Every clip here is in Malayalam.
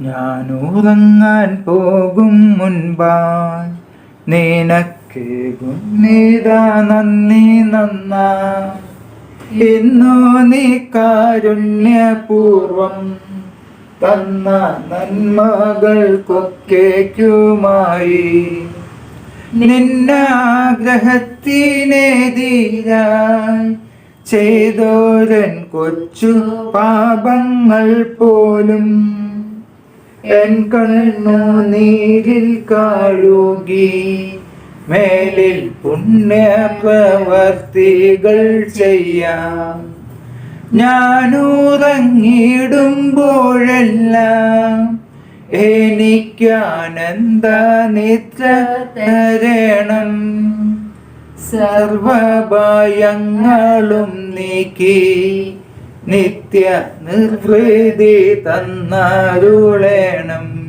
ഞാൻ ഉറങ്ങാൻ പോകും മുൻപായി. നിനക്കേകും നീതാ നന്ദി നന്ന. ഇന്നു നീ കാരുണ്യപൂർവം തന്ന നന്മകൾക്കൊക്കേക്കുമായി. നിന്നാഗ്രഹത്തിനെതിരായി ചെയ്തോരൻ കൊച്ചു പാപങ്ങൾ പോലും എൻ കണ്ണു നീരിൽ കാഴുകി മേലിൽ പുണ്യപ്രവർത്തികൾ ചെയ്യാം. ഞാനുറങ്ങിടുമ്പോഴെല്ലാം എനിക്കാനന്ദ നിദ്ര തരണം സർവഭയങ്ങളും നീക്കി നിത്യ നിർവൃതി തന്നരുളേണം.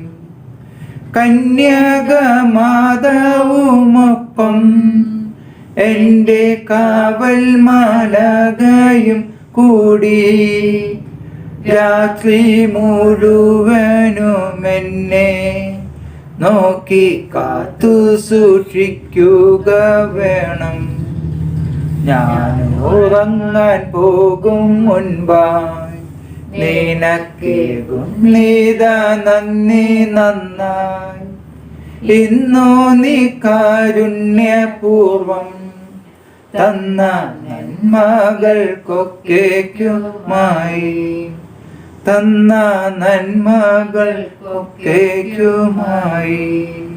കന്യകമാതാവുമൊപ്പം എന്റെ കാവൽ മാലകയും കൂടി. രാത്രി മുഴുവനും എന്നെ നോക്കി കാത്തു സൂക്ഷിക്കുക വേണം. ഞാൻ ഉറങ്ങാൻ പോകും മുൻപായി. നിനക്കേകും നീതാ നന്ദി നന്നായി. ഇന്നു നീ കാരുണ്യപൂർവം തന്ന നന്മകൾക്കൊക്കേക്കുമായി. തന്ന നന്മകൾക്കൊക്കേക്കുമായി.